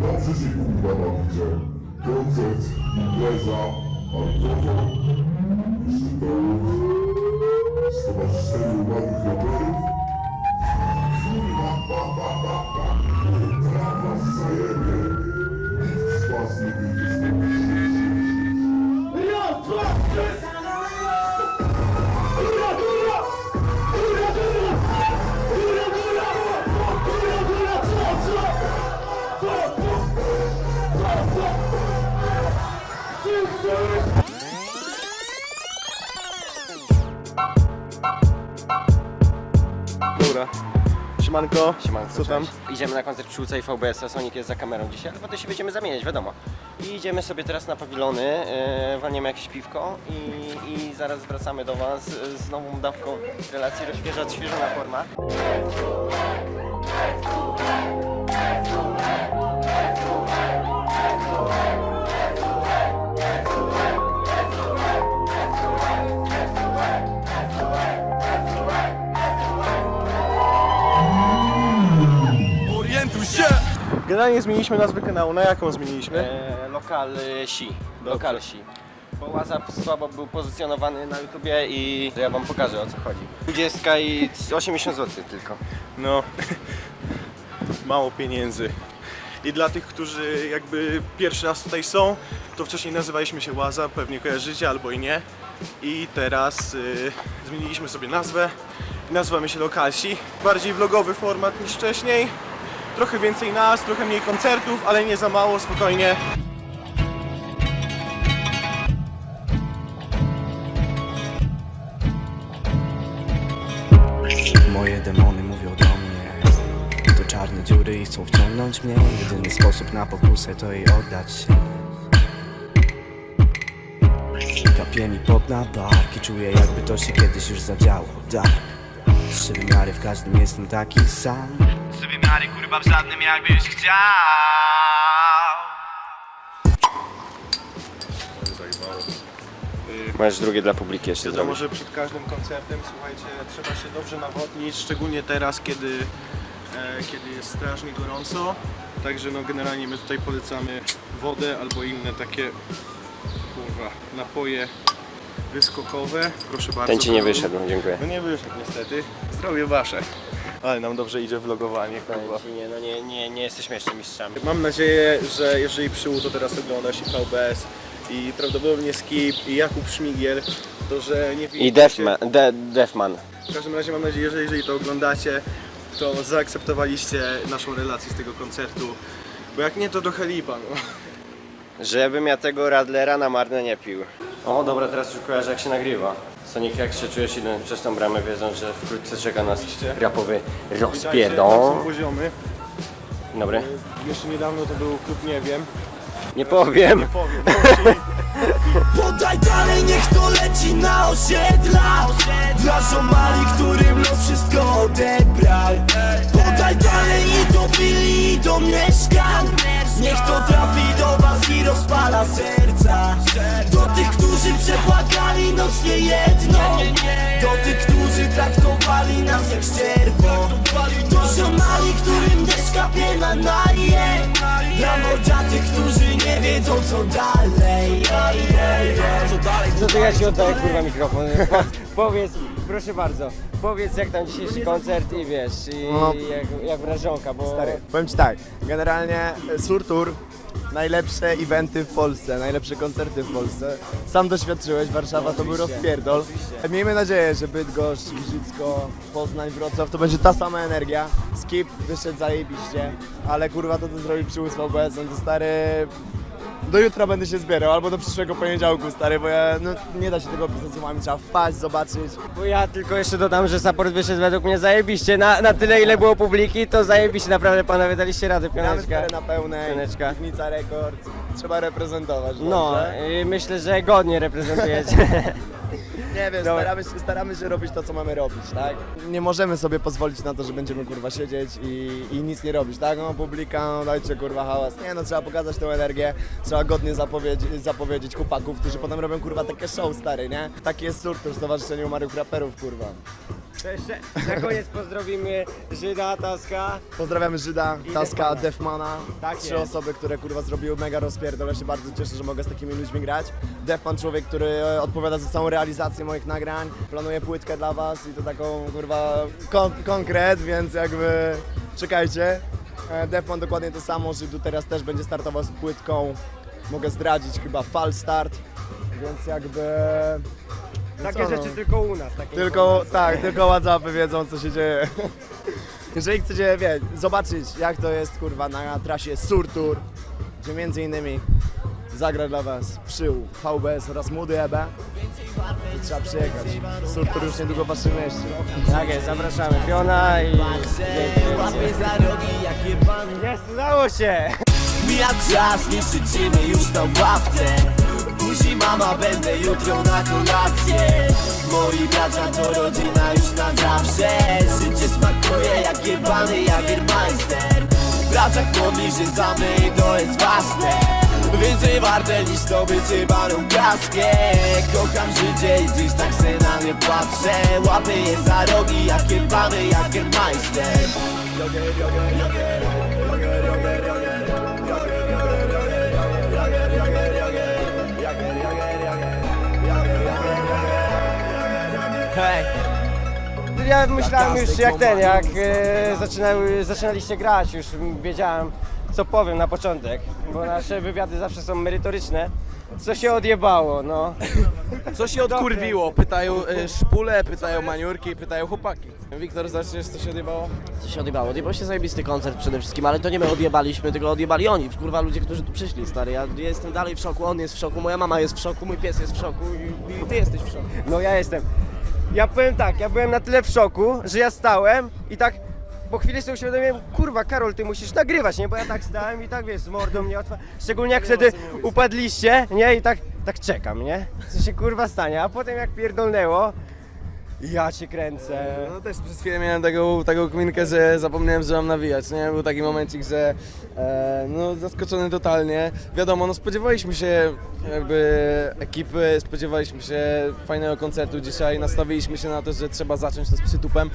Dobrze się kurwa bawicie. Koncert, impreza, alkohol. Jeszcze to stowarzyszenie umarłych raperów. Kurwa, ha, ha, ha, ha. Trawa zajebie. Nikt z was nie wyjdzie z Siemanko. Siemanko, Co tam? Idziemy na koncert UC i VBS, Sonic jest za kamerą dzisiaj, ale potem się będziemy zamieniać, wiadomo. I idziemy sobie teraz na pawilony, yy, walniemy jakieś piwko i, i zaraz wracamy do Was z nową dawką relacji rozświeża, odświeżona forma. Generalnie zmieniliśmy nazwę kanału. Na jaką zmieniliśmy? E, lokal y, Si, lokal Si. Bo WhatsApp słabo był pozycjonowany na YouTubie i ja Wam pokażę o co chodzi. 20 i 80 zł tylko. No, mało pieniędzy. I dla tych, którzy jakby pierwszy raz tutaj są, to wcześniej nazywaliśmy się Łaza, pewnie kojarzycie albo i nie. I teraz y, zmieniliśmy sobie nazwę. Nazywamy się Lokalsi. Bardziej vlogowy format niż wcześniej. Trochę więcej nas, trochę mniej koncertów, ale nie za mało, spokojnie. Moje demony mówią do mnie. To czarne dziury i chcą wciągnąć mnie. Jedyny sposób na pokusę to jej oddać się. Kapie mi pot na barki Czuję jakby to się kiedyś już zadziało. Tak Trzy wymiary w każdym jestem taki sam Trzy wymiary kurwa w żadnym jakbyś chciał Możesz drugie dla publiki jeszcze Wiadomo, zrobić. że przed każdym koncertem, słuchajcie, trzeba się dobrze nawodnić, szczególnie teraz, kiedy, e, kiedy jest strasznie gorąco. Także no generalnie my tutaj polecamy wodę albo inne takie kurwa, napoje wyskokowe. Proszę bardzo. Ten ci nie wyszedł, dziękuję. No nie wyszedł niestety. Zdrowie wasze. Ale nam dobrze idzie vlogowanie, ci, Nie, no nie, nie, nie jesteśmy jeszcze mistrzami. Mam nadzieję, że jeżeli przyłóż to teraz oglądasz i VBS i prawdopodobnie Skip i Jakub Szmigiel, to że nie I Defman, de, Defman. W każdym razie mam nadzieję, że jeżeli to oglądacie, to zaakceptowaliście naszą relację z tego koncertu. Bo jak nie, to trochę lipa. No. Żebym ja tego Radlera na marne nie pił. O, dobra, teraz już kojarzę jak się nagrywa. Sonic, jak się czujesz idąc przez tą bramę, wiedząc, że wkrótce czeka nas rapowy rozpierdol. są poziomy. Dobry. Jeszcze niedawno to był klub Nie Wiem. Nie powiem. Nie powiem. Podaj dalej, niech to leci na osiedla Dla ziomali, którym los wszystko odebrał Podaj dalej i do willi, i do mieszkań Niech to trafi do was i rozpala serca przepłakali noc nie jedną Do tych, którzy traktowali nas jak ścierwo. Do ziomali, którym deszcz kapie na naje. Dla mordziatych, którzy nie wiedzą co dalej. Co dalej, Co to ja ci oddaję kurwa mikrofon? Po, powiedz, proszę bardzo, powiedz jak tam dzisiejszy koncert i wiesz, i No. jak, jak wrażonka, bo... Stary, powiem Ci tak, generalnie Surtur, najlepsze eventy w Polsce, najlepsze koncerty w Polsce. Sam doświadczyłeś, Warszawa to był rozpierdol. Miejmy nadzieję, że Bydgoszcz, Giżycko, Poznań, Wrocław to będzie ta sama energia. Skip wyszedł zajebiście, ale kurwa to co zrobił przy USVBS, on to stary... Do jutra będę się zbierał, albo do przyszłego poniedziałku, stary, bo ja, no, nie da się tego opisać słowami, trzeba wpaść, zobaczyć. Bo ja tylko jeszcze dodam, że support wyszedł według mnie zajebiście, na, na tyle ile było publiki, to zajebiście, naprawdę panowie daliście radę, Gramy piąteczka. stary na pełnej, Piąteczka. Piwnica Rekord, trzeba reprezentować. No, dobrze? i myślę, że godnie reprezentujecie. Nie wiem, Dobra. staramy się, staramy się robić to, co mamy robić, tak? Nie możemy sobie pozwolić na to, że będziemy kurwa siedzieć i, i nic nie robić, tak? No publika, no dajcie kurwa hałas. Nie no, trzeba pokazać tą energię, trzeba godnie zapowiedzieć, zapowiedzieć chłopaków, którzy potem robią kurwa takie show stary, nie? Taki jest surtur w Stowarzyszeniu Umarłych Raperów, kurwa. To jeszcze na koniec pozdrowimy Żyda, Taska. Pozdrawiamy Żyda, I Taska, Defmana. Defmana. Tak Trzy jest. osoby, które kurwa zrobiły mega rozpierdol. Ja się bardzo cieszę, że mogę z takimi ludźmi grać. Defman człowiek, który e, odpowiada za całą realizację moich nagrań. Planuje płytkę dla was i to taką kurwa kon konkret, więc jakby czekajcie. E, Defman dokładnie to samo, Żydu teraz też będzie startował z płytką. Mogę zdradzić chyba Fall Start, więc jakby... no Takie co, no. rzeczy tylko u nas. Takie Tylko, informacje. tak, tylko Whatsappy wiedzą co się dzieje. Jeżeli chcecie wie, zobaczyć jak to jest kurwa na trasie Surtur, gdzie między innymi zagra dla was Przył, VBS oraz Młody EB, to trzeba przyjechać. Surtur już niedługo w waszym mieście. Tak jest, zapraszamy Piona i... Łapie za rogi jak jebany Jest, udało się! Mija czas, nie siedzimy już na ławce Buzi mama, będę jutro na kolację. Moi bracia to rodzina już na zawsze. Życie smakuje jak jebany Jagermeister Braciak modli się za mnie to jest ważne. Więcej warte niż to bycie barą kaskę. Kocham życie i dziś tak se na nie patrzę. Łapy je za rogi jak jebany Jagermeister Hej! Ja myślałem już jak ten, jak e, zaczynały, zaczynaliście grać, już wiedziałem co powiem na początek, bo nasze wywiady zawsze są merytoryczne. Co się odjebało, no. Co się odkurwiło? Pytają y, szpule, pytają maniurki, pytają chłopaki. Wiktor, zaczniesz, co się odjebało? Co się odjebało? Odjebał się zajebisty koncert przede wszystkim, ale to nie my odjebaliśmy, tylko odjebali oni, kurwa ludzie, którzy tu przyszli, stary. Ja jestem dalej w szoku, on jest w szoku, moja mama jest w szoku, mój pies jest w szoku i, i ty jesteś w szoku. No ja jestem. Ja powiem tak, ja byłem na tyle w szoku, że ja stałem i tak po chwili sobie uświadomiłem, kurwa Karol, ty musisz nagrywać, nie? Bo ja tak stałem i tak wiesz, z mordą mnie otwa... Szczególnie jak wtedy upadliście, nie? I tak, tak czekam, nie? Co się kurwa stanie, a potem jak pierdolnęło, ja cię kręcę. No też przez chwilę miałem taką, taką kminkę, że zapomniałem, że mam nawijać, nie? Był taki momencik, że e, no zaskoczony totalnie. Wiadomo, no spodziewaliśmy się jakby ekipy, spodziewaliśmy się fajnego koncertu dzisiaj, nastawiliśmy się na to, że trzeba zacząć to z przytupem,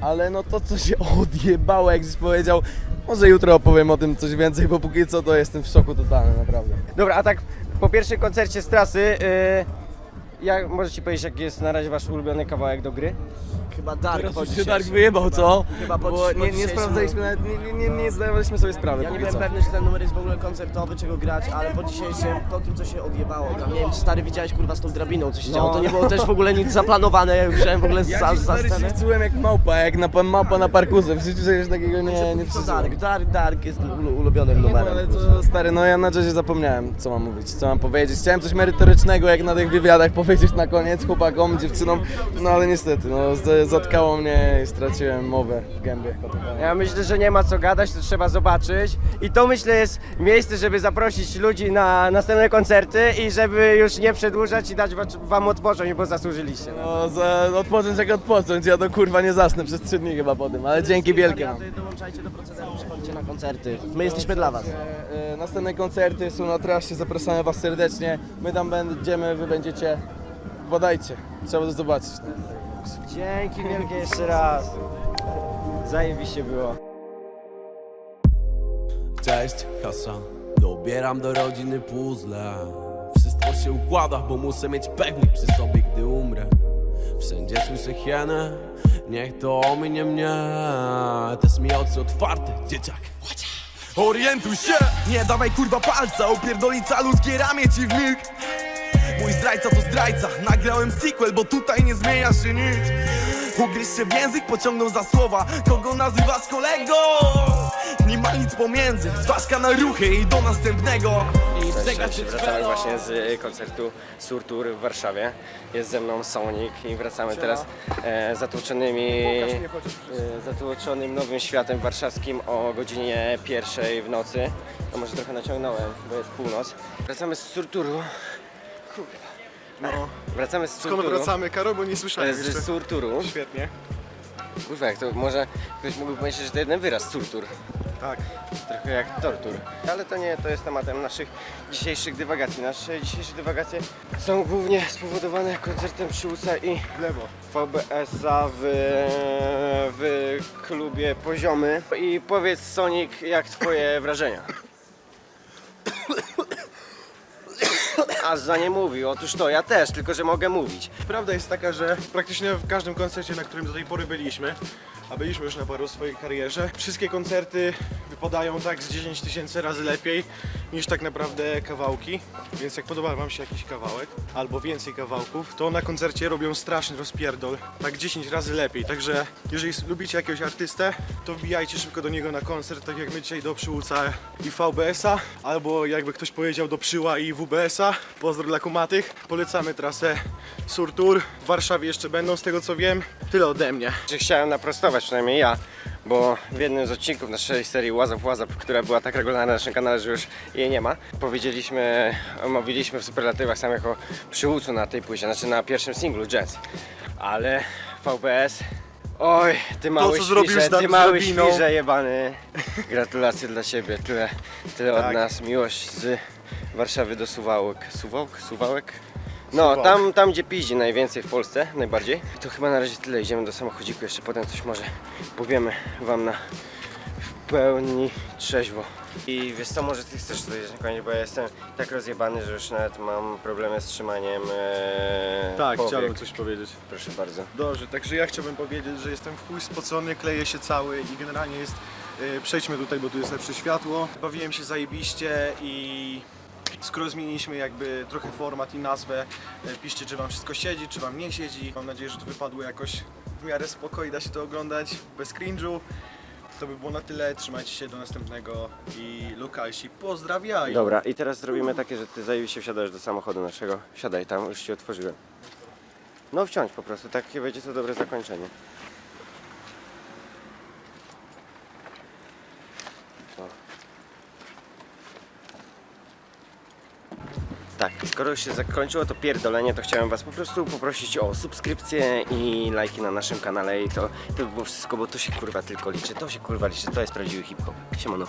ale no to co się odjebało, jak już powiedział, może jutro opowiem o tym coś więcej, bo póki co to jestem w szoku totalnym, naprawdę. Dobra, a tak po pierwszym koncercie z trasy, yy, jak możecie powiedzieć, jaki jest na razie wasz ulubiony kawałek do gry? Chyba Dark Teraz po już się dzisiejszym. Dark wyjebał, co? Chyba po, Bo po nie, nie dzisiejszym- sprawdzaliśmy nawet, nie, nie, nie, nie zdawaliśmy sobie sprawy Ja nie póki byłem co. pewny, że ten numer jest w ogóle koncertowy, czego grać, ale po dzisiejszym, po tym co się odjebało, tam nie wiem, czy stary widziałeś kurwa z tą drabiną, co się działo, to nie było też w ogóle nic zaplanowane, ja już wziąłem w ogóle Ja za, dziś za scenę. się czułem jak małpa, jak na, małpa na parkurze. W życiu czegoś takiego nie, nie Co przeżyłem. Dark? Dark, Dark jest ulu- ulubionym no, numerem. ale to stary, no ja na razie zapomniałem co mam mówić, co mam powiedzieć. Chciałem coś merytorycznego jak na tych wywiadach powiedzieć na koniec chłopakom, dziewczynom, no ale niestety, no z- zatkało mnie i straciłem mowę w gębie. Ja myślę, że nie ma co gadać, to trzeba zobaczyć. I to myślę jest miejsce, żeby zaprosić ludzi na następne koncerty i żeby już nie przedłużać i dać wa- wam odpocząć, bo zasłużyliście. No, za, odpocząć jak odpocząć, ja to kurwa nie zasnę przez trzy dni chyba po tym, ale dzięki wielkie wam. Dołączajcie do procederu, przychodźcie na koncerty. My jesteśmy dla was. E, e, Następne koncerty są na trasie, zapraszamy was serdecznie. My tam będziemy, wy będziecie. Badajcie, trzeba to zobaczyć. Dzięki wielkie jeszcze raz. Zajebiście było. Cześć, Kasia. Dobieram do rodziny puzzle. Wszystko się układa, bo muszę mieć pewnik przy sobie, gdy umrę. Wszędzie słyszę hienę, niech to ominie mnie. Też mi oczy otwarte, dzieciak. Orientuj się! Nie dawaj kurwa palca, opierdolica ludzkie ramię ci w milk. Mój zdrajca to zdrajca, nagrałem sequel, bo tutaj nie zmienia się nic. Ugryź się w język, pociągnął za słowa, kogo nazywasz kolego? Nie ma nic pomiędzy, zważka na ruchy i do następnego. I Cześć, cześć. Wracamy właśnie z y, koncertu Surtur w Warszawie. Jest ze mną Sonic i wracamy teraz e, zatłoczonymi, e, zatłoczonym nowym światem warszawskim o godzinie pierwszej w nocy. No może trochę naciągnąłem, bo jest północ. Wracamy z Surturu. Kurwa. No, Wracamy z skąd Surturu. wracamy, Karol, bo nie słyszałem E, jeszcze. Z Surturu. Świetnie. Kurwa, jak to może ktoś mógłby pomyśleć, że to jeden wyraz Surtur. Tak. Trochę jak tortur. Ale to nie, to jest tematem naszych dzisiejszych dywagacji. Nasze dzisiejsze dywagacje są głównie spowodowane koncertem przy UCA i W lewo. VBS-a w, w klubie Poziomy. I powiedz Sonic, jak twoje wrażenia? A za nie mówi, otóż to, ja też, tylko że mogę mówić. Prawda jest taka, że praktycznie w każdym koncercie, na którym do tej pory byliśmy, a byliśmy już na paru w swojej karierze, wszystkie koncerty wypadają tak z 10 tysięcy razy lepiej niż tak naprawdę kawałki. Więc jak podoba Wam się jakiś kawałek albo więcej kawałków, to na koncercie robią straszny rozpierdol, tak 10 razy lepiej. Także jeżeli lubicie jakiegoś artystę, to wbijajcie szybko do niego na koncert, tak jak my dzisiaj do Przyłca i VBS-a, albo jakby ktoś powiedział do Przyła i WBS-a. Pozdro dla kumatych. Polecamy trasę Surtur. W Warszawie jeszcze będą, z tego co wiem. Tyle ode mnie. Chciałem naprostować, przynajmniej ja, bo w jednym z odcinków naszej serii WhatsApp WhatsApp, która była tak regularna na naszym kanale, że już jej nie ma, powiedzieliśmy, mówiliśmy w superlatywach samych o przyłucu na tej płycie, znaczy na pierwszym singlu Jazz. Ale VBS, oj, ty mały świrze, ty mały świrze jebany. Gratulacje dla Ciebie, tyle, tyle od Tak. nas, miłość z Warszawy do Suwałek. Suwałk? Suwałek? No, tam, tam gdzie piździ najwięcej w Polsce, najbardziej. To chyba na razie tyle, idziemy do samochodziku, jeszcze potem coś może powiemy Wam na w pełni trzeźwo. I wiesz co, może Ty chcesz powiedzieć na koniec, bo ja jestem tak rozjebany, że już nawet mam problemy z trzymaniem e, Tak, powiek. chciałem coś powiedzieć. Proszę bardzo. Dobrze, także ja chciałbym powiedzieć, że jestem w chuj spocony, kleję się cały i generalnie jest... y, przejdźmy tutaj, bo tu jest lepsze światło. Bawiłem się zajebiście i... Skoro zmieniliśmy jakby trochę format i nazwę, y, piszcie czy wam wszystko siedzi, czy wam nie siedzi. Mam nadzieję, że to wypadło jakoś w miarę spokojnie, da się to oglądać bez cringe'u. To by było na tyle, trzymajcie się do następnego i lokalsi pozdrawiają. Dobra, i teraz zrobimy takie, że Ty zajebiście wsiadasz do samochodu naszego. Siadaj tam, już Ci otworzyłem. No wsiądź po prostu, takie będzie to dobre zakończenie. O. Tak, skoro już się zakończyło to pierdolenie, to chciałem Was po prostu poprosić o subskrypcję i lajki na naszym kanale i to, to by było wszystko, bo to się kurwa tylko liczy, to się kurwa liczy, to jest prawdziwy hip-hop. Siemano.